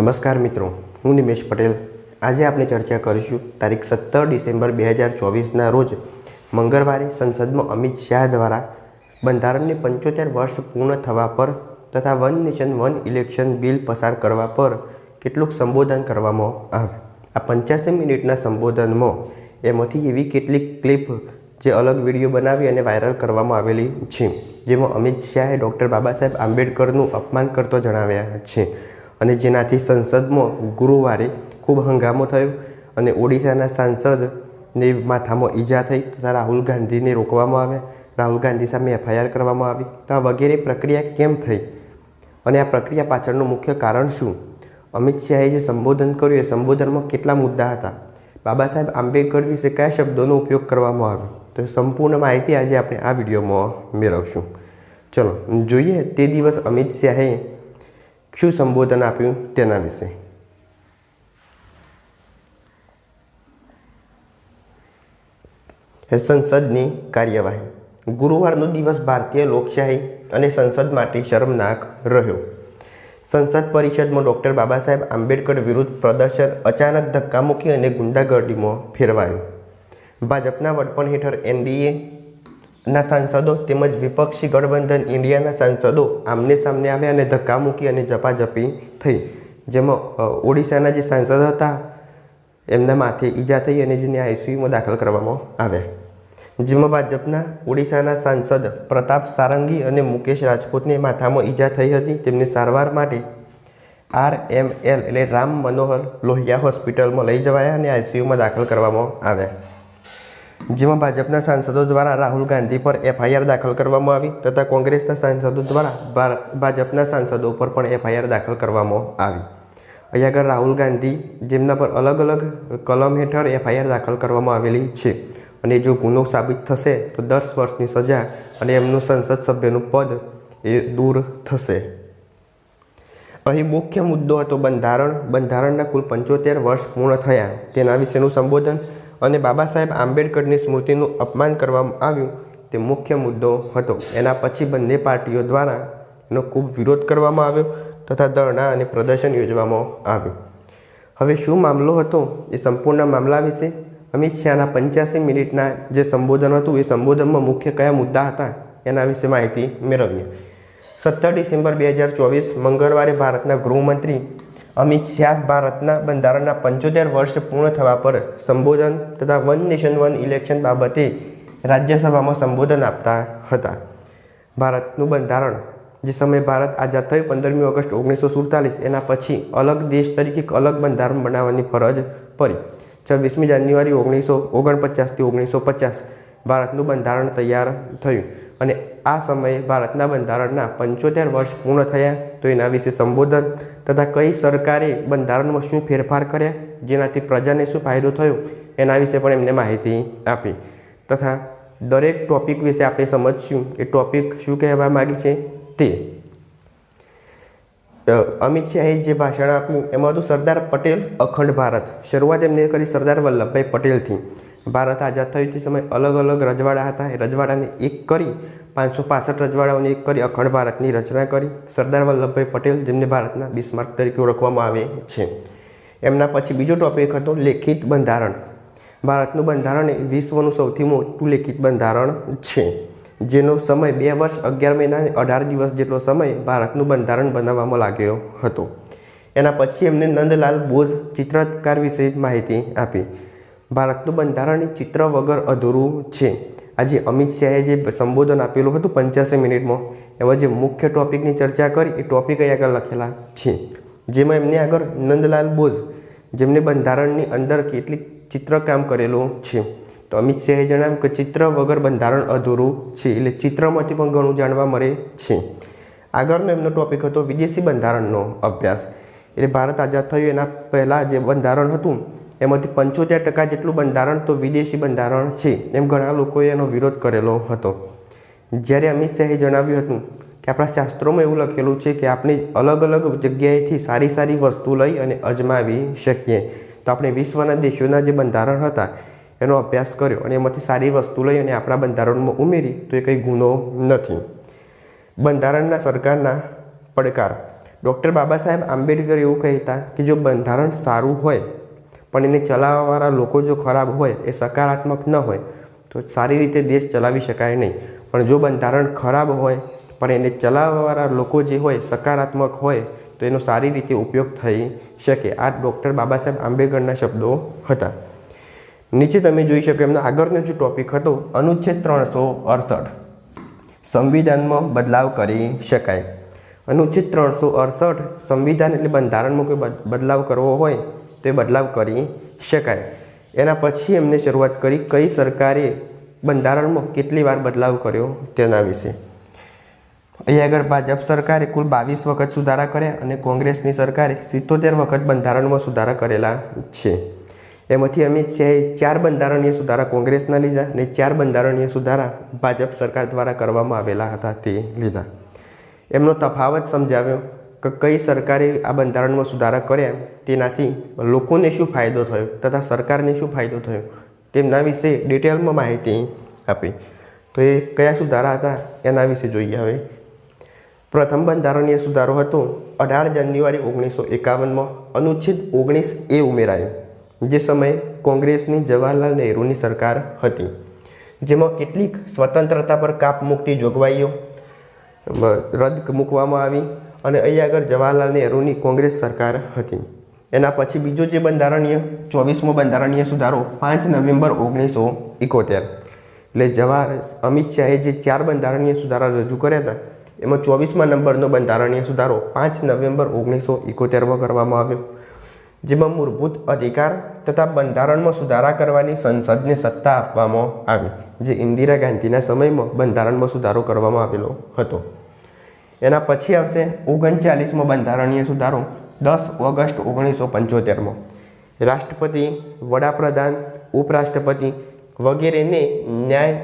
નમસ્કાર મિત્રો, હું નિમેશ પટેલ. આજે આપણે ચર્ચા કરીશું તારીખ સત્તર ડિસેમ્બર બે હજાર ચોવીસના રોજ મંગળવારે સંસદમાં અમિત શાહ દ્વારા બંધારણને પંચોતેર વર્ષ પૂર્ણ થવા પર તથા one nation, one election bill પસાર કરવા પર કેટલુંક સંબોધન કરવામાં આવે. આ પંચ્યાસી મિનિટના સંબોધનમાં એમાંથી એવી કેટલીક ક્લિપ જે અલગ વીડિયો બનાવી અને વાયરલ કરવામાં આવેલી છે, જેમાં અમિત શાહે ડૉક્ટર બાબા સાહેબ આંબેડકરનું અપમાન કરતો જણાવ્યા છે. અને જેનાથી સંસદમાં ગુરુવારે ખૂબ હંગામો થયો અને ઓડિશાના સાંસદને માથામાં ઈજા થઈ તથા રાહુલ ગાંધીને રોકવામાં આવ્યા. રાહુલ ગાંધી સામે એફઆઈઆર કરવામાં આવી. તો આ વગેરે પ્રક્રિયા કેમ થઈ? અને આ પ્રક્રિયા પાછળનું મુખ્ય કારણ શું? અમિત શાહે જે સંબોધન કર્યું એ સંબોધનમાં કેટલા મુદ્દા હતા? બાબા સાહેબ, આંબેડકર વિશે કયા શબ્દોનો ઉપયોગ કરવામાં આવ્યો? તો સંપૂર્ણ માહિતી આજે આપણે આ વિડીયોમાં મેળવશું. ચલો, જોઈએ તે દિવસ અમિત શાહે શું સંબોધન આપ્યું તેના વિશે? સંસદની કાર્યવાહી. ગુરુવારનો દિવસ ભારતીય લોકશાહી અને સંસદ માટે શરમનાક રહ્યો. સંસદ પરિષદમાં ડૉક્ટર બાબા સાહેબ આંબેડકર વિરુદ્ધ પ્રદર્શન અચાનક ધક્કામુક્કી અને ગુંડાગર્દીમાં ફેરવાયું. ભાજપના વડપણ હેઠળ એનડીએ ના સાંસદો તેમજ વિપક્ષી ગઠબંધન ઇન્ડિયાના સાંસદો આમને સામને આવ્યા અને ધક્કામુક્કી અને ઝપાઝપી થઈ. જેમાં ઓડિશાના જે સાંસદ હતા, એમના માથે ઈજા થઈ અને જેને આઈસીયુમાં દાખલ કરવામાં આવ્યા. જેમાં ભાજપના ઓડિશાના સાંસદ પ્રતાપ સારંગી અને મુકેશ રાજપૂતને માથામાં ઈજા થઈ હતી. તેમને સારવાર માટે આર એમ એલ એટલે રામ મનોહર લોહિયા હોસ્પિટલમાં લઈ જવાયા અને આઈસીયુમાં દાખલ કરવામાં આવ્યા. જેમાં ભાજપના સાંસદો દ્વારા રાહુલ ગાંધી પર એફઆઈઆર દાખલ કરવામાં આવી તથા કોંગ્રેસના સાંસદો દ્વારા ભારત ભાજપના સાંસદો પર પણ એફઆઈઆર દાખલ કરવામાં આવી. અહીંયા આગળ રાહુલ ગાંધી જેમના પર અલગ અલગ કલમ હેઠળ એફઆઈઆર દાખલ કરવામાં આવેલી છે અને જો ગુનો સાબિત થશે તો દસ વર્ષની સજા અને એમનું સંસદ સભ્યનું પદ એ દૂર થશે. અહીં મુખ્ય મુદ્દો હતો બંધારણ. બંધારણના કુલ પંચોતેર વર્ષ પૂર્ણ થયા. તેના વિશેનું સંબોધન અને બાબા સાહેબ આંબેડકરની સ્મૃતિનું અપમાન કરવામાં આવ્યું તે મુખ્ય મુદ્દો હતો. એના પછી બંને પાર્ટીઓ દ્વારા એનો ખૂબ વિરોધ કરવામાં આવ્યો તથા ધરણા અને પ્રદર્શન યોજવામાં આવ્યું. હવે શું મામલો હતો એ સંપૂર્ણ મામલા વિશે? અમિત શાહના પંચ્યાસી મિનિટના જે સંબોધન હતું એ સંબોધનમાં મુખ્ય કયા મુદ્દા હતા એના વિશે માહિતી મેળવીએ. સત્તર ડિસેમ્બર બે હજાર ચોવીસ મંગળવારે ભારતના ગૃહમંત્રી અમિત શાહ ભારતના બંધારણના પંચોતેર વર્ષ પૂર્ણ થવા પર સંબોધન તથા વન નેશન, વન ઇલેક્શન બાબતે રાજ્યસભામાં સંબોધન આપતા હતા. ભારતનું બંધારણ, જે સમયે ભારત આઝાદ થયું પંદરમી ઓગસ્ટ ઓગણીસો સુડતાલીસ, એના પછી અલગ દેશ તરીકે અલગ બંધારણ બનાવવાની ફરજ પડી. છવ્વીસમી જાન્યુઆરી ઓગણીસો ઓગણપચાસથી ઓગણીસો પચાસ ભારતનું બંધારણ તૈયાર થયું. અને આ સમયે ભારતના બંધારણના પંચોતેર વર્ષ પૂર્ણ થયા તો એના વિશે સંબોધન તથા કઈ સરકારે બંધારણમાં શું ફેરફાર કર્યા, જેનાથી પ્રજાને શું ફાયદો થયો, એના વિશે પણ એમને માહિતી આપી. તથા દરેક ટોપિક વિશે આપણે સમજશું એ ટોપિક શું કહેવા માગે છે તે. અમિત શાહે જે ભાષણ આપ્યું એમાં હતું સરદાર પટેલ અખંડ ભારત. શરૂઆત એમને કરી સરદાર વલ્લભભાઈ પટેલથી. ભારત આઝાદ થયું તે સમયે અલગ અલગ રજવાડા હતા. એ રજવાડાને એક કરી પાંચસો પાસઠ રજવાડાઓને એક કરી અખંડ ભારતની રચના કરી. સરદાર વલ્લભભાઈ પટેલ, જેમને ભારતના બિસ્માર્ક તરીકે ઓળખવામાં આવે છે. એમના પછી બીજો ટોપિક હતો, લેખિત બંધારણ. ભારતનું બંધારણ એ વિશ્વનું સૌથી મોટું લેખિત બંધારણ છે. જેનો સમય બે વર્ષ અગિયાર મહિના અઢાર દિવસ જેટલો સમય ભારતનું બંધારણ બનાવવામાં લાગ્યો હતો. એના પછી એમને નંદલાલ બોઝ ચિત્રકાર વિશે માહિતી આપી. ભારતનું બંધારણ ચિત્ર વગર અધૂરું છે. આજે અમિત શાહે જે સંબોધન આપેલું હતું પંચ્યાસી મિનિટમાં, એમાં જે મુખ્ય ટોપિકની ચર્ચા કરી, એ ટોપિક અહીં આગળ લખેલા છે. જેમાં એમને આગળ નંદલાલ બોઝ, જેમને બંધારણની અંદર કેટલીક ચિત્રકામ કરેલું છે. તો અમિત શાહે જણાવ્યું કે ચિત્ર વગર બંધારણ અધૂરું છે, એટલે ચિત્રમાંથી પણ ઘણું જાણવા મળે છે. આગળનો એમનો ટોપિક હતો વિદેશી બંધારણનો અભ્યાસ. એટલે ભારત આઝાદ થયું એના પહેલાં જે બંધારણ હતું એમાંથી પંચોતેર ટકા જેટલું બંધારણ તો વિદેશી બંધારણ છે એમ ઘણા લોકોએ એનો વિરોધ કરેલો હતો. જ્યારે અમિત શાહે જણાવ્યું હતું કે આપણા શાસ્ત્રોમાં એવું લખેલું છે કે આપણે અલગ અલગ જગ્યાએથી સારી સારી વસ્તુ લઈ અને અજમાવી શકીએ. તો આપણે વિશ્વના દેશોના જે બંધારણ હતા એનો અભ્યાસ કર્યો અને એમાંથી સારી વસ્તુ લઈ અને આપણા બંધારણમાં ઉમેરી તો એ કંઈ ગુનો નથી. બંધારણના સરકારના પડકાર. ડૉક્ટર બાબા સાહેબ આંબેડકર એવું કહેતા કે જો બંધારણ સારું હોય પણ એને ચલાવવાવાળા લોકો જો ખરાબ હોય, એ સકારાત્મક ન હોય, તો સારી રીતે દેશ ચલાવી શકાય નહીં. પણ જો બંધારણ ખરાબ હોય, પણ એને ચલાવવાવાળા લોકો જે હોય, સકારાત્મક હોય, તો એનો સારી રીતે ઉપયોગ થઈ શકે. આ ડૉક્ટર બાબા સાહેબ આંબેડકરના શબ્દો હતા. નીચે તમે જોઈ શકો એમનો આગળનો જે ટોપિક હતો, અનુચ્છેદ ત્રણસો અડસઠ. સંવિધાનમાં બદલાવ કરી શકાય. અનુચ્છેદ ત્રણસો અડસઠ સંવિધાન એટલે બંધારણમાં કોઈ બદ- બદલાવ કરવો હોય તો બદલાવ કરી શકાય. એના પછી એમને શરૂઆત કરી કઈ સરકારે બંધારણમાં કેટલી વાર બદલાવ કર્યો તેના વિશે. અહીં આગળ ભાજપ સરકારે કુલ બાવીસ વખત સુધારા કર્યા અને કોંગ્રેસની સરકારે સિત્તોતેર વખત બંધારણમાં સુધારા કરેલા છે. એમાંથી અમે ચાર બંધારણીય સુધારા કોંગ્રેસના લીધા અને ચાર બંધારણીય સુધારા ભાજપ સરકાર દ્વારા કરવામાં આવેલા હતા તે લીધા. એમનો તફાવત સમજાવ્યો. કઈ સરકારે આ બંધારણમાં સુધારા કર્યા તેનાથી લોકોને શું ફાયદો થયો તથા સરકારને શું ફાયદો થયો, તેમના વિશે ડિટેલમાં માહિતી આપી. તો એ કયા સુધારા હતા એના વિશે જોઈએ હવે. પ્રથમ બંધારણીય સુધારો હતો અઢાર જાન્યુઆરી ઓગણીસો એકાવનમાં અનુચ્છેદ ઓગણીસ એ ઉમેરાયો, જે સમયે કોંગ્રેસની જવાહરલાલ નહેરુની સરકાર હતી, જેમાં કેટલીક સ્વતંત્રતા પર કાપ મૂકતી જોગવાઈઓ રદ મૂકવામાં આવી. અને અહીં આગળ જવાહરલાલ નહેરુની કોંગ્રેસ સરકાર હતી. એના પછી બીજો જે બંધારણીય, ચોવીસમો બંધારણીય સુધારો, પાંચ નવેમ્બર ઓગણીસો એકોતેર. એટલે જવાહર, અમિત શાહે જે ચાર બંધારણીય સુધારા રજૂ કર્યા હતા, એમાં ચોવીસમા નંબરનો બંધારણીય સુધારો પાંચ નવેમ્બર ઓગણીસો એકોતેરમાં કરવામાં આવ્યો. જેમાં મૂળભૂત અધિકાર તથા બંધારણમાં સુધારા કરવાની સંસદને સત્તા આપવામાં આવી, જે ઇન્દિરા ગાંધીના સમયમાં બંધારણમાં સુધારો કરવામાં આવેલો હતો. એના પછી આવશે ઓગણચાલીસમો બંધારણીય સુધારો, દસ ઓગસ્ટ ઓગણીસો પંચોતેરમાં. રાષ્ટ્રપતિ, વડાપ્રધાન, ઉપરાષ્ટ્રપતિ વગેરેને ન્યાય,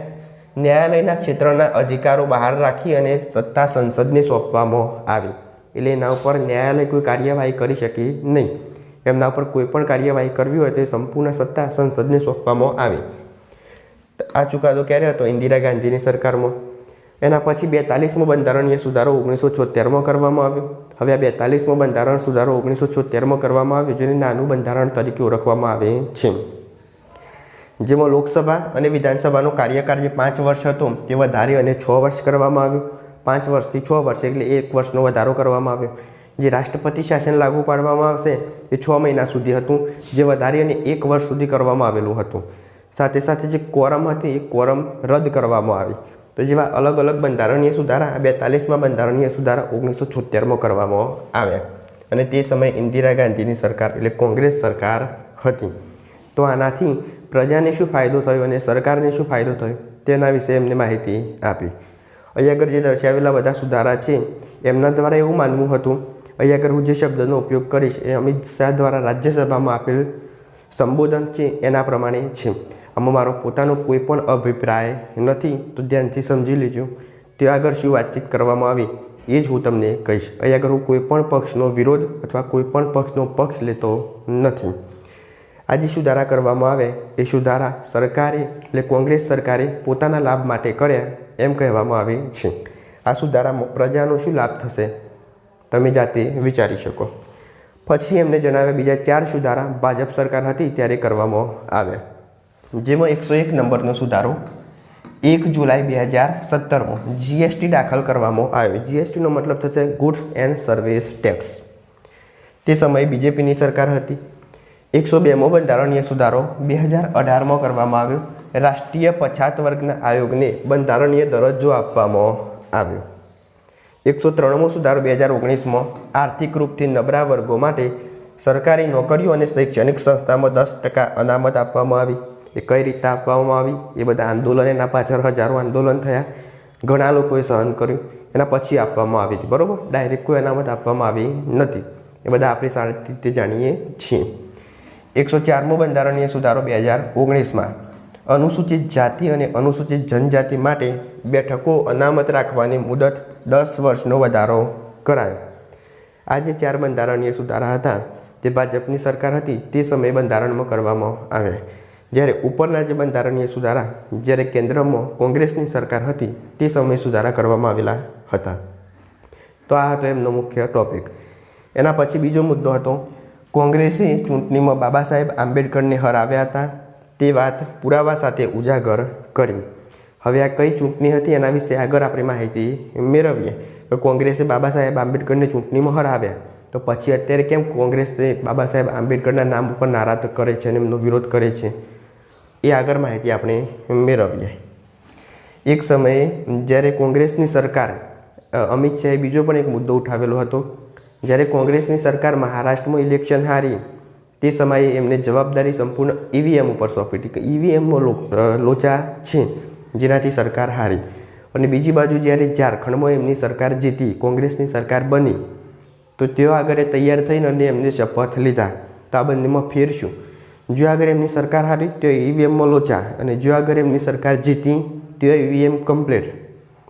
ન્યાયાલયના ક્ષેત્રના અધિકારો બહાર રાખી અને સત્તા સંસદને સોંપવામાં આવી. એટલે એના ઉપર ન્યાયાલય કોઈ કાર્યવાહી કરી શકે નહીં. એમના ઉપર કોઈ પણ કાર્યવાહી કરવી હોય તો સંપૂર્ણ સત્તા સંસદને સોંપવામાં આવી. આ ચુકાદો ક્યારે હતો? ઇન્દિરા ગાંધીની સરકારમાં. એના પછી બેતાલીસમો બંધારણીય સુધારો ઓગણીસો છોતેરમાં કરવામાં આવ્યો. હવે આ બેતાલીસમો બંધારણ સુધારો ઓગણીસો છોતેરમાં કરવામાં આવ્યો, જેને નાનું બંધારણ તરીકે ઓળખવામાં આવે છે. જેમાં લોકસભા અને વિધાનસભાનો કાર્યકાળ જે પાંચ વર્ષ હતો, તે વધારી અને છ વર્ષ કરવામાં આવ્યો. પાંચ વર્ષથી છ વર્ષ એટલે એક વર્ષનો વધારો કરવામાં આવ્યો. જે રાષ્ટ્રપતિ શાસન લાગુ પાડવામાં આવશે એ છ મહિના સુધી હતું, જે વધારી અને એક વર્ષ સુધી કરવામાં આવેલું હતું. સાથે સાથે જે કોરમ હતી, એ કોરમ રદ કરવામાં આવી. તો જેવા અલગ અલગ બંધારણીય સુધારા બેતાલીસમાં બંધારણીય સુધારા ઓગણીસો છોતેરમાં કરવામાં આવ્યા. અને તે સમયે ઇન્દિરા ગાંધીની સરકાર એટલે કોંગ્રેસ સરકાર હતી. તો આનાથી પ્રજાને શું ફાયદો થયો અને સરકારને શું ફાયદો થયો? તેના વિશે એમને માહિતી આપી. અહીં આગળ જે દર્શાવેલા બધા સુધારા છે, એમના દ્વારા એવું માનવું હતું. અહીં આગળ હું જે શબ્દનો ઉપયોગ કરીશ એ અમિત શાહ દ્વારા રાજ્યસભામાં આપેલ સંબોધન છે, એના પ્રમાણે છે. આમાં મારો પોતાનો કોઈ પણ અભિપ્રાય નથી, તો ધ્યાનથી સમજી લેજો. તે આગળ શું વાતચીત કરવામાં આવી, એ જ હું તમને કહીશ. અહીં આગળ હું કોઈ પણ પક્ષનો વિરોધ અથવા કોઈ પણ પક્ષનો પક્ષ લેતો નથી. આજે સુધારા કરવામાં આવે, એ સુધારા સરકારે એટલે કોંગ્રેસ સરકારે પોતાના લાભ માટે કર્યા એમ કહેવામાં આવે છે. આ સુધારામાં પ્રજાનો શું લાભ થશે, તમે જાતે વિચારી શકો. પછી એમને જણાવ્યા બીજા ચાર સુધારા ભાજપ સરકાર હતી ત્યારે કરવામાં આવ્યા. જેમાં એકસો એક નંબરનો સુધારો એક જુલાઈ બે હજાર સત્તરમાં જીએસટી દાખલ કરવામાં આવ્યો. જીએસટીનો મતલબ થશે ગુડ્સ એન્ડ સર્વિસ ટેક્સ તે સમયે બીજેપીની સરકાર હતી. એકસો બેમો બંધારણીય સુધારો બે હજાર અઢારમાં કરવામાં આવ્યો. રાષ્ટ્રીય પછાત વર્ગના આયોગને બંધારણીય દરજ્જો આપવામાં આવ્યો. એકસો ત્રણમો સુધારો બે હજાર ઓગણીસમાં આર્થિક રૂપથી નબળા વર્ગો માટે સરકારી નોકરીઓ અને શૈક્ષણિક સંસ્થામાં દસ ટકા અનામત આપવામાં આવી. એ કઈ રીતે આપવામાં આવી? એ બધા આંદોલન, એના પાછળ હજારો આંદોલન થયા. ઘણા લોકોએ સહન કર્યું. એના પછી આપવામાં આવી હતી, બરાબર? ડાયરેક્ટ કોઈ અનામત આપવામાં આવી નથી. એ બધા આપણે સારી રીતે જાણીએ છીએ. એકસો ચારમો બંધારણીય સુધારો બે હજાર ઓગણીસમાં. અનુસૂચિત જાતિ અને અનુસૂચિત જનજાતિ માટે બેઠકો અનામત રાખવાની મુદત દસ વર્ષનો વધારો કરાયો. આ જે ચાર બંધારણીય સુધારા હતા, તે ભાજપની સરકાર હતી, તે સમયે બંધારણમાં કરવામાં આવ્યા. જ્યારે ઉપરના જે બંધારણીય સુધારા, જ્યારે કેન્દ્રમાં કોંગ્રેસની સરકાર હતી, તે સમયે સુધારા કરવામાં આવેલા હતા. તો આ હતો એમનો મુખ્ય ટોપિક એના પછી બીજો મુદ્દો હતો, કોંગ્રેસે ચૂંટણીમાં બાબા સાહેબ આંબેડકરને હરાવ્યા હતા, તે વાત પુરાવા સાથે ઉજાગર કરી. હવે આ કઈ ચૂંટણી હતી એના વિશે આગળ આપણે માહિતી મેળવીએ. તો કોંગ્રેસે બાબા સાહેબ આંબેડકરને ચૂંટણીમાં હરાવ્યા. તો પછી અત્યારે કેમ કોંગ્રેસ બાબા સાહેબ આંબેડકરના નામ ઉપર નારાજ કરે છે અને એમનો વિરોધ કરે છે? એ આગળ માહિતી આપણે મેળવીએ. એક સમયે જ્યારે કોંગ્રેસની સરકાર અમિત શાહે બીજો પણ એક મુદ્દો ઉઠાવેલો હતો, જ્યારે કોંગ્રેસની સરકાર મહારાષ્ટ્રમાં ઇલેક્શન હારી, તે સમયે એમને જવાબદારી સંપૂર્ણ ઈવીએમ ઉપર સોંપી હતી. ઈવીએમમાં લોચા છે, જેનાથી સરકાર હારી. અને બીજી બાજુ જ્યારે ઝારખંડમાં એમની સરકાર જીતી, કોંગ્રેસની સરકાર બની, તો તેઓ આગળ તૈયાર થઈને અને એમને શપથ લીધા. તો આ બંનેમાં ફેર જો આગળ એમની સરકાર હારી, તો ઈવીએમમાં લોચા. અને જો એમની સરકાર જીતી, તો ઈવીએમ કમ્પ્લીટ.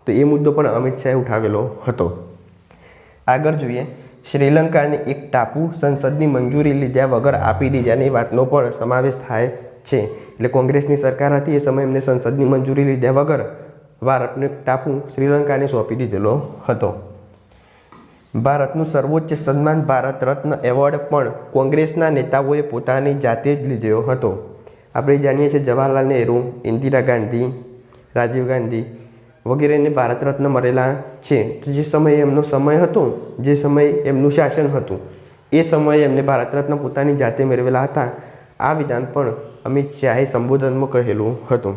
તો એ મુદ્દો પણ અમિત શાહે ઉઠાવેલો હતો. આગળ જોઈએ, શ્રીલંકાને એક ટાપુ સંસદની મંજૂરી લીધા વગર આપી દીધાની વાતનો પણ સમાવેશ થાય છે. એટલે કોંગ્રેસની સરકાર હતી, એ સમયે એમને સંસદની મંજૂરી લીધા વગર ભારતનો ટાપુ શ્રીલંકાને સોંપી દીધેલો હતો. ભારતનું સર્વોચ્ચ સન્માન ભારત રત્ન એવોર્ડ પણ કોંગ્રેસના નેતાઓએ પોતાની જાતે જ લીધો હતો. આપણે જાણીએ છીએ જવાહરલાલ નહેરુ, ઇન્દિરા ગાંધી, રાજીવ ગાંધી વગેરેને ભારત રત્ન મળેલા છે. તો જે સમયે એમનો સમય હતો, જે સમયે એમનું શાસન હતું, એ સમયે એમને ભારત રત્ન પોતાની જાતે મેળવેલા હતા. આ વિધાન પણ અમિત શાહે સંબોધનમાં કહેલું હતું.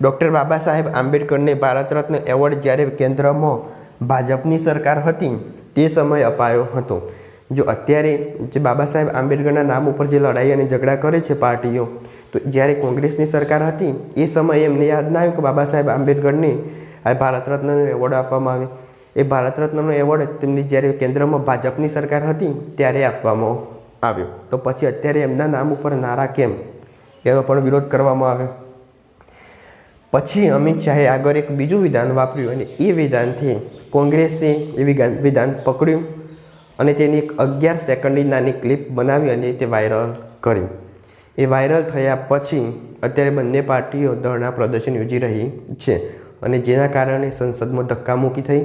ડૉક્ટર બાબા સાહેબ આંબેડકરને ભારત રત્ન એવોર્ડ જ્યારે કેન્દ્રમાં ભાજપની સરકાર હતી તે સમય અપાયો હતો. જો અત્યારે જે બાબા સાહેબ આંબેડકરના નામ ઉપર જે લડાઈ અને ઝઘડા કરે છે પાર્ટીઓ, તો જ્યારે કોંગ્રેસની સરકાર હતી, એ સમયે એમને યાદ ના આવ્યું કે બાબા સાહેબ આંબેડકરને આ ભારત રત્નનો એવોર્ડ આપવામાં આવે. એ ભારત રત્નનો એવોર્ડ તેમની જ્યારે કેન્દ્રમાં ભાજપની સરકાર હતી, ત્યારે આપવામાં આવ્યો. તો પછી અત્યારે એમના નામ ઉપર નારા કેમ? એનો પણ વિરોધ કરવામાં આવ્યો. પછી અમિત શાહે આગળ એક બીજું વિધાન વાપર્યું અને એ વિધાનથી કોંગ્રેસે એ વિધાન પકડ્યું અને તેની એક અગિયાર સેકન્ડની નાની ક્લિપ બનાવી અને તે વાયરલ કરી. એ વાયરલ થયા પછી અત્યારે બંને પાર્ટીઓ ધરણા પ્રદર્શન યોજી રહી છે અને જેના કારણે સંસદમાં ધક્કામુક્કી થઈ,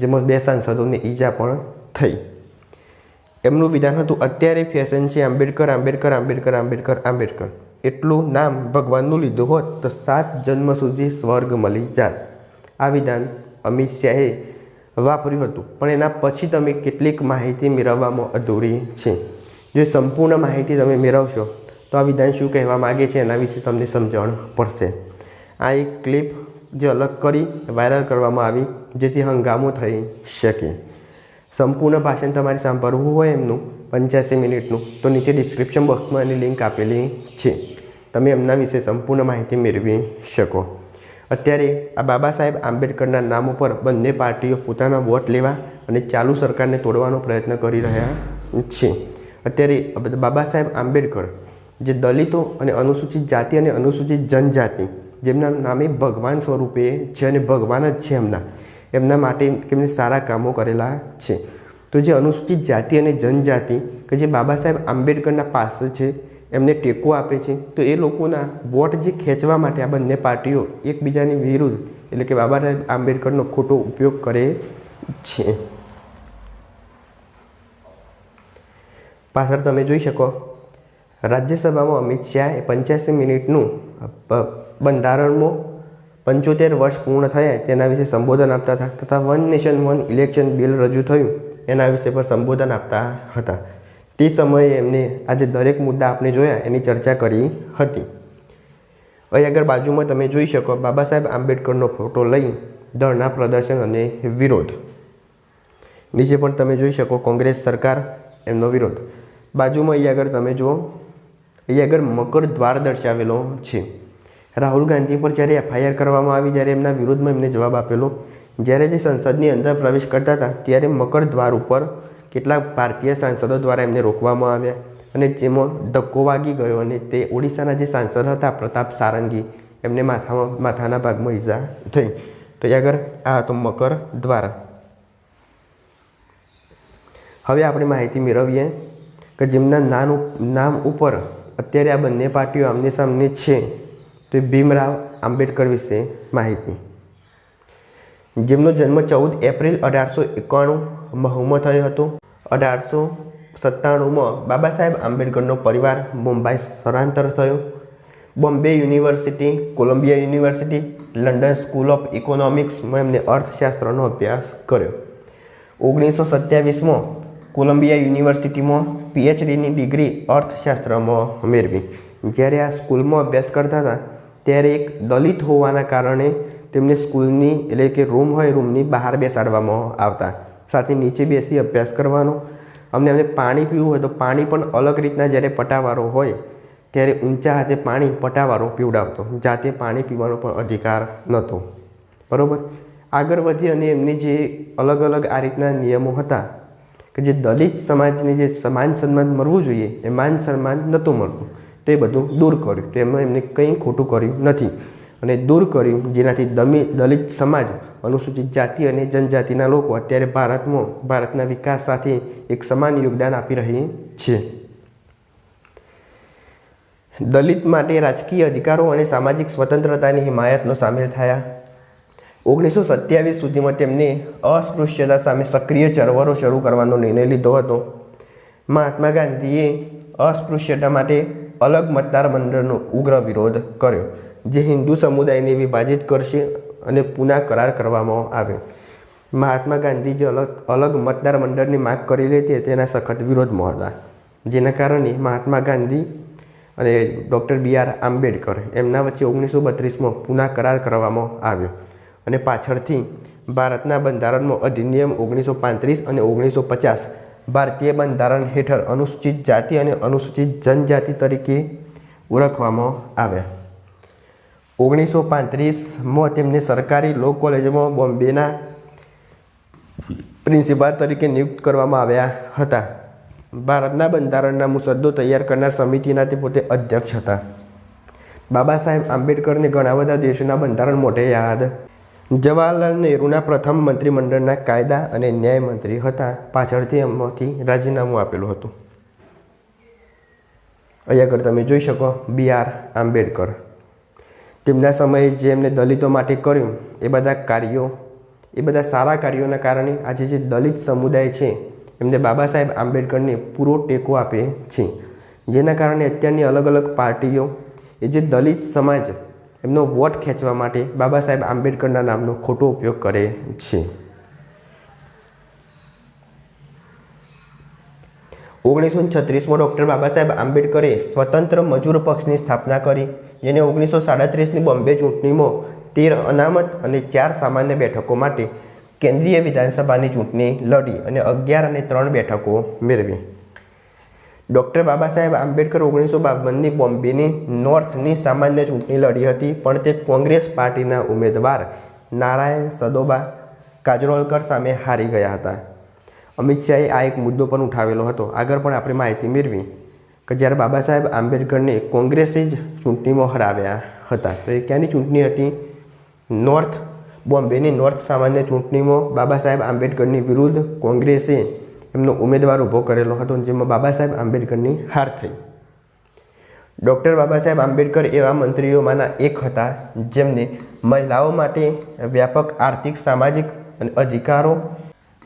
જેમાં બે સાંસદોને ઈજા પણ થઈ. એમનું વિધાન હતું, અત્યારે ફેશન છે, આંબેડકર આંબેડકર આંબેડકર આંબેડકર આંબેડકર. એટલું નામ ભગવાનનું લીધું હોત તો સાત જન્મ સુધી સ્વર્ગ મળી જાત. આ વિધાન અમિત શાહે વાપર્યું હતું. પણ એના પછી તમે કેટલીક માહિતી મેળવવામાં અધૂરી છે. જો સંપૂર્ણ માહિતી તમે મેળવશો, તો આ વિધાન શું કહેવા માગે છે એના વિશે તમને સમજણ પડશે. આ એક ક્લિપ જે અલગ કરી વાયરલ કરવામાં આવી, જેથી હંગામો થઈ શકે. સંપૂર્ણ ભાષણ તમારે સાંભળવું હોય એમનું, પંચ્યાસી મિનિટનું, તો નીચે ડિસ્ક્રિપ્શન બોક્સમાં એની લિંક આપેલી છે. તમે એમના વિશે સંપૂર્ણ માહિતી મેળવી શકો. અત્યારે આ બાબા સાહેબ આંબેડકરના નામ ઉપર બંને પાર્ટીઓ પોતાના વોટ લેવા અને ચાલુ સરકારને તોડવાનો પ્રયત્ન કરી રહ્યા છે. અત્યારે બાબા સાહેબ આંબેડકર, જે દલિતો અને અનુસૂચિત જાતિ અને અનુસૂચિત જનજાતિ, જેમના નામે ભગવાન સ્વરૂપે છે અને ભગવાન જ છે એમના એમના માટે એમને સારા કામો કરેલા છે. તો જે અનુસૂચિત જાતિ અને જનજાતિ કે જે બાબા સાહેબ આંબેડકરના પાસે છે એમને ટેકો આપે છે. તો એ લોકોના વોટ જે ખેંચવા માટે આ બંને પાર્ટીઓ એકબીજાની વિરુદ્ધ એટલે કે બાબા સાહેબ આંબેડકરનો ખોટો ઉપયોગ કરે છે. પાછળ તમે જોઈ શકો, રાજ્યસભામાં અમિત શાહે પંચ્યાસી મિનિટનું બંધારણમાં પંચોતેર વર્ષ પૂર્ણ થયા તેના વિશે સંબોધન આપતા હતા તથા one nation one election bill રજૂ થયું એના વિશે પણ સંબોધન આપતા હતા. તે સમયે એમને આજે દરેક મુદ્દા આપણે જોયા, એની ચર્ચા કરી હતી. અહીં આગળ બાજુમાં તમે જોઈ શકો, બાબા સાહેબ આંબેડકરનો ફોટો લઈ ધરના પ્રદર્શન અને વિરોધ. નીચે પણ તમે જોઈ શકો, કોંગ્રેસ સરકાર એમનો વિરોધ. બાજુમાં અહીં આગળ તમે જુઓ, અહીં આગળ મકર દ્વાર દર્શાવેલો છે. રાહુલ ગાંધી પર જ્યારે એફઆઈઆર કરવામાં આવી, ત્યારે એમના વિરોધમાં એમને જવાબ આપેલો. જ્યારે તે સંસદની અંદર પ્રવેશ કરતા હતા, ત્યારે મકર દ્વાર ઉપર કેટલાક ભારતીય સાંસદો દ્વારા એમને રોકવામાં આવ્યા અને જેમાં ધક્કો વાગી ગયો અને તે ઓડિશાના જે સાંસદ હતા, પ્રતાપ સારંગી, એમને માથામાં, માથાના ભાગમાં ઈજા થઈ. તો એ આગળ આ હતો મકર દ્વારા. હવે આપણે માહિતી મેળવીએ કે જેમના નામ નામ ઉપર અત્યારે આ બંને પાર્ટીઓ આમને સામને છે, તો ભીમરાવ આંબેડકર વિશે માહિતી. જેમનો જન્મ ચૌદ એપ્રિલ અઢારસો એકાણું મહુમાં થયો હતો. અઢારસો સત્તાણુંમાં બાબા સાહેબ આંબેડકરનો પરિવાર મુંબઈ સ્થળાંતર થયો. Bombay university, Columbia university, London school of ઇકોનોમિક્સમાં એમને અર્થશાસ્ત્રનો અભ્યાસ કર્યો. ઓગણીસો સત્યાવીસમાં કોલંબિયા યુનિવર્સિટીમાં પીએચડીની ડિગ્રી અર્થશાસ્ત્રમાં મેળવી. જ્યારે આ સ્કૂલમાં અભ્યાસ કરતા હતા, ત્યારે એક દલિત હોવાના કારણે તેમને સ્કૂલની એટલે કે રૂમ હોય, રૂમની બહાર બેસાડવામાં આવતા. સાથે નીચે બેસી અભ્યાસ કરવાનો. અમને અમને પાણી પીવું હોય તો પાણી પણ અલગ રીતના જ્યારે પટાવાળો હોય, ત્યારે ઊંચા હાથે પાણી પટાવાળો પીવડાવતો. જાતે પાણી પીવાનો પણ અધિકાર નહોતો. બરાબર? આગળ વધી અને એમની જે અલગ અલગ આ રીતના નિયમો હતા, કે જે દલિત સમાજને જે સમાન સન્માન મળવું જોઈએ, એ માન સન્માન નહોતું મળતું. તો એ બધું દૂર કર્યું. તો એમણે એમને કંઈ ખોટું કર્યું નથી. અને દૂર કર્યું જેનાથી દમી, દલિત સમાજ અનુસૂચિત જાતિ અને જનજાતિના લોકો અત્યારે ભારતમાં, ભારતના વિકાસ સાથે એક સમાન યોગદાન આપી રહી છે. દલિત માટે રાજકીય અધિકારો અને સામાજિક સ્વતંત્રતાની હિમાયતનો સામેલ થયા. ઓગણીસો સત્યાવીસ સુધીમાં તેમને અસ્પૃશ્યતા સામે સક્રિય ચળવળો શરૂ કરવાનો નિર્ણય લીધો હતો. મહાત્મા ગાંધીએ અસ્પૃશ્યતા માટે અલગ મતદાર મંડળનો ઉગ્ર વિરોધ કર્યો, જે હિન્દુ સમુદાયને વિભાજિત કરશે અને પુના કરાર કરવામાં આવ્યો મહાત્મા ગાંધી જે અલગ અલગ મતદાર મંડળની માગ કરી હતી, તેના સખત વિરોધમાં હતા. જેના કારણે મહાત્મા ગાંધી અને ડૉક્ટર બી આર આંબેડકર એમના વચ્ચે ઓગણીસો બત્રીસમાં પુનઃ કરાર કરવામાં આવ્યો. અને પાછળથી ભારતના બંધારણમાં અધિનિયમ ઓગણીસો પાંત્રીસ અને ઓગણીસો પચાસ ભારતીય બંધારણ હેઠળ અનુસૂચિત જાતિ અને અનુસૂચિત જનજાતિ તરીકે ઓળખવામાં આવ્યા. ઓગણીસો પાંત્રીસમાં તેમને સરકારી લો કોલેજમાં બોમ્બેના પ્રિન્સિપાલ તરીકે નિયુક્ત કરવામાં આવ્યા હતા. ભારતના બંધારણના મુસદ્દો તૈયાર કરનાર સમિતિના તે પોતે અધ્યક્ષ હતા. બાબા સાહેબ આંબેડકરને ઘણા બધા દેશોના બંધારણ મોઢે યાદ. જવાહરલાલ નહેરુના પ્રથમ મંત્રીમંડળના કાયદા અને ન્યાય મંત્રી હતા. પાછળથી એમાંથી રાજીનામું આપેલું હતું. અહીંયા આગળ તમે જોઈ શકો, બી આંબેડકર. તેમના સમયે જે એમને દલિતો માટે કર્યું, એ બધા કાર્યો, એ બધા સારા કાર્યોના કારણે આજે જે દલિત સમુદાય છે, એમને બાબા સાહેબ આંબેડકરને પૂરો ટેકો આપે છે. જેના કારણે અત્યારની અલગ અલગ પાર્ટીઓ, એ જે દલિત સમાજ, એમનો વોટ ખેંચવા માટે બાબા સાહેબ આંબેડકરના નામનો ખોટો ઉપયોગ કરે છે. ઓગણીસો છત્રીસમાં ડૉક્ટર બાબા આંબેડકરે સ્વતંત્ર મજૂર પક્ષની સ્થાપના કરી, જેને ઓગણીસો સાડત્રીસની બોમ્બે ચૂંટણીમાં તેર અનામત અને ચાર સામાન્ય બેઠકો માટે કેન્દ્રીય વિધાનસભાની ચૂંટણી લડી અને અગિયાર અને ત્રણ બેઠકો મેળવી. ડૉક્ટર બાબા સાહેબ આંબેડકર ઓગણીસો બાવનની બોમ્બેની નોર્થની સામાન્ય ચૂંટણી લડી હતી, પણ તે કોંગ્રેસ પાર્ટીના ઉમેદવાર નારાયણ સદોબા કાજરોલકર સામે હારી ગયા હતા. અમિત શાહે આ એક મુદ્દો પણ ઉઠાવેલો હતો. આગળ પણ આપણે માહિતી મેળવી કે જ્યારે બાબા સાહેબ આંબેડકરને કોંગ્રેસે જ ચૂંટણીમાં હરાવ્યા હતા, તો એ ક્યાંની ચૂંટણી હતી? નોર્થ બોમ્બેની નોર્થ સામાન્ય ચૂંટણીમાં બાબા સાહેબ આંબેડકરની વિરુદ્ધ કોંગ્રેસે એમનો ઉમેદવાર ઊભો કરેલો હતો જેમાં બાબા સાહેબ આંબેડકરની હાર થઈ. ડૉક્ટર બાબા સાહેબ આંબેડકર એવા મંત્રીઓમાંના એક હતા જેમને મહિલાઓ માટે વ્યાપક આર્થિક, સામાજિક અને અધિકારો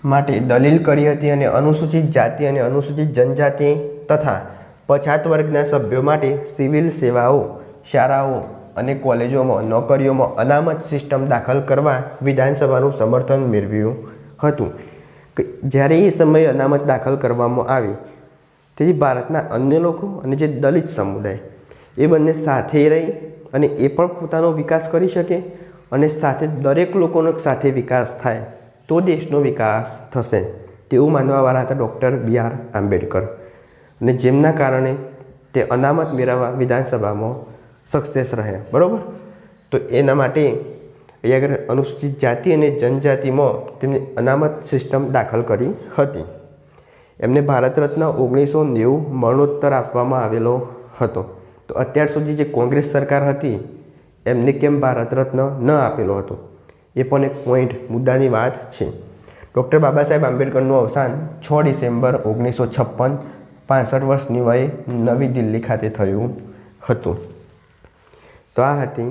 માટે દલીલ કરી હતી અને અનુસૂચિત જાતિ અને અનુસૂચિત જનજાતિ તથા પછાત વર્ગના સભ્યો માટે સિવિલ સેવાઓ, શાળાઓ અને કોલેજોમાં નોકરીઓમાં અનામત સિસ્ટમ દાખલ કરવા વિધાનસભાનું સમર્થન મેળવ્યું હતું. જ્યારે એ સમયે અનામત દાખલ કરવામાં આવી, તેથી ભારતના અન્ય લોકો અને જે દલિત સમુદાય, એ બંને સાથે રહી અને એ પણ પોતાનો વિકાસ કરી શકે અને સાથે દરેક લોકોનો સાથે વિકાસ થાય. તો દેશનો વિકાસ થશે તેવું માનવાવાળા હતા ડૉક્ટર બી આર આંબેડકર. અને જેમના કારણે તે અનામત મેળવવા વિધાનસભામાં સક્સેસ રહ્યા. બરાબર? તો એના માટે અહીંયા આગળ અનુસૂચિત જાતિ અને જનજાતિમાં તેમની અનામત સિસ્ટમ દાખલ કરી હતી. એમને ભારત રત્ન ઓગણીસો નેવું મરણોત્તર આપવામાં આવેલો હતો. તો અત્યાર સુધી જે કોંગ્રેસ સરકાર હતી, એમને કેમ ભારત રત્ન ન આપેલો હતો? એ પણ એક પોઈન્ટ મુદ્દાની વાત છે. ડૉક્ટર બાબા સાહેબ આંબેડકરનું અવસાન છ ડિસેમ્બર ઓગણીસો છપ્પન, પાસઠ વર્ષની વયે નવી દિલ્હી ખાતે થયું હતું. તો આ હતી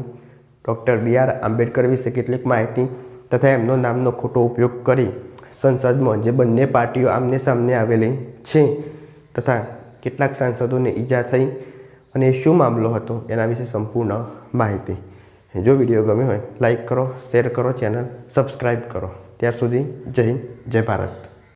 ડૉક્ટર બી આર આંબેડકર વિશે કેટલીક માહિતી તથા એમનો નામનો ખોટો ઉપયોગ કરી સંસદમાં જે બંને પાર્ટીઓ આમને સામને આવેલી છે તથા કેટલાક સાંસદોને ઈજા થઈ અને શું મામલો હતો એના વિશે સંપૂર્ણ માહિતી. જો વીડિયો ગમ્યો હોય લાઈક કરો શેર કરો ચેનલ સબસ્ક્રાઈબ કરો. ત્યાર સુધી જય હિન્દ, જય ભારત.